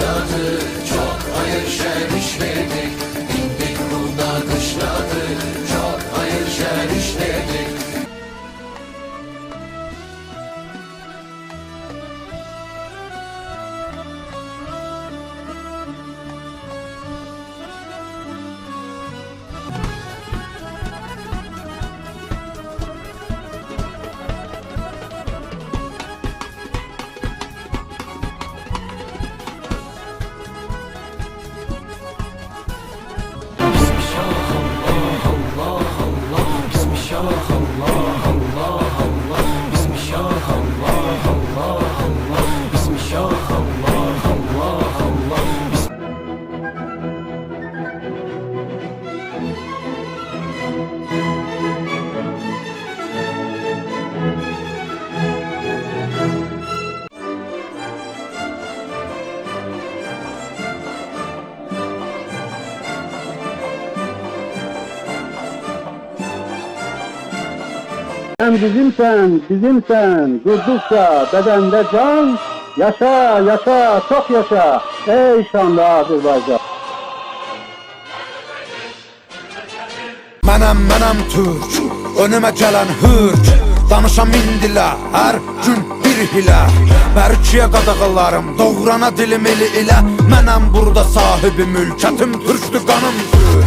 başladı Çok hayır şer işledik Bindik burada kışladı Çok hayır şer işledik Bismillah Allah Allah Bismillah Allah Sen bizimsen, bizimsen, durdukça bedende can, yaşa, yaşa, çok yaşa, ey şanlı Azerbaycan. Mənəm, mənəm türk Önümə gələn hürk. Danışam min dilə gün bir hilə Mərkiyə qadağalarım Doğrana dilim eli ilə Mənəm burada sahibi mülkətim Türkdür qanım türk